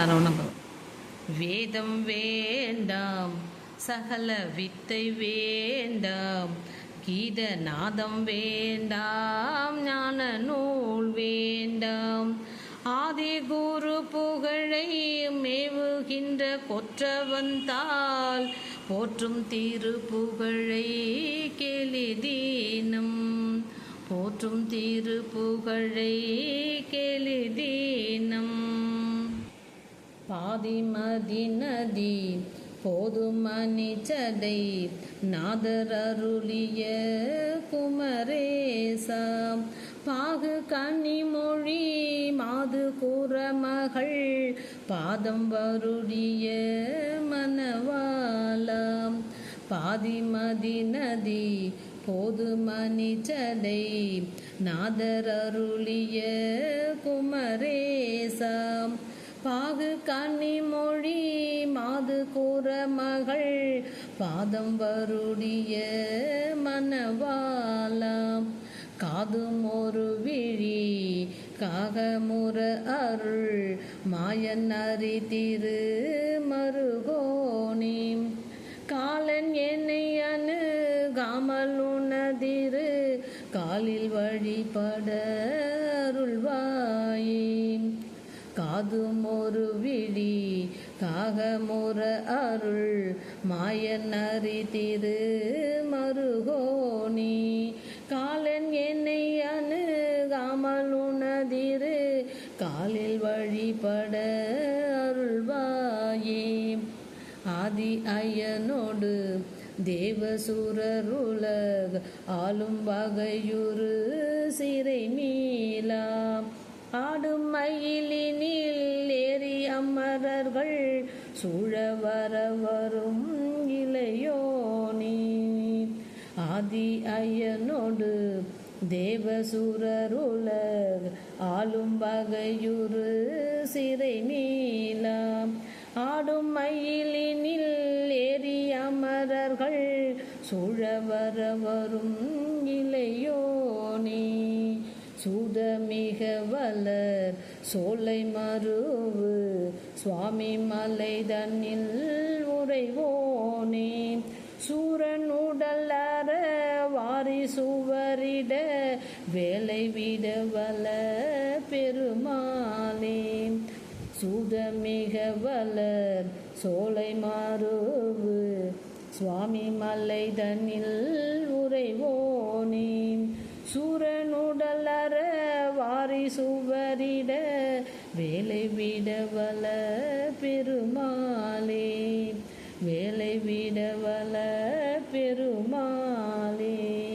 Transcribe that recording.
சரவணபவன் வேதம் வேண்டாம் சகல வித்தை வேண்டாம் கீத நாதம் வேண்டாம் ஞான நூல் வேண்டாம். ஆதி குரு புகழை மேவுகின்ற கொற்றவந்தால் போற்றும் திரு புகழை கேளிதீனம். போற்றும் திரு புகழை கேளிதீனம். பாதிமதி நதி போதுமணி சடை நாதர் அருளிய குமரேசா. பாகு கனிமொழி மாது கூறமகள் பாதம் வருடிய மணவாலாம் பாதிமதி நதி போதுமணி சடை நாதர் அருளிய குமரேசாம் பாகு கன்னி மொழி மாது கூற மகள் பாதம் வருடிய மனவாலாம் காதும் ஒரு விழி காகமுற அருள் மாயன் அறி திரு மருகோணி. காலன் என்னை அணுகாமல் உணதிரு காலில் வழிபட காதும் ஒரு விழி தாகமுற அருள் மாயன் அறி திரு மருகோணி. காலன் என்னை அணுகாமல் உணதிரு காலில் வழிபட அருள்வாயே. ஆதி ஐயனோடு தேவசுரருலக ஆளும் வகையுறு சிறை மீளாம் ஆடும் மயிலி அமரர்கள் சூழ வர வரும் இளையோனி ஆதி ஐயனோடு தேவசூரருலக ஆளும் வகையுறு சிறை மீளாம் ஆடும் மயிலினில் ஏறி அமரர்கள் சூழ வர வரும் இளையோனி சூதமிக வளர் சோலை மறுவு சுவாமி மலை தன்னில் உறைவோனே. சூரன் உடல் அற வாரி சுவரிட வேலை விட வல பெருமாளே. சூதமிக வளர் சோலை மாறுவு சுவாமி மலை தன்னில் சுவரிட வேலை விடவல பெருமாளே. வேலை விடவல பெருமாளே.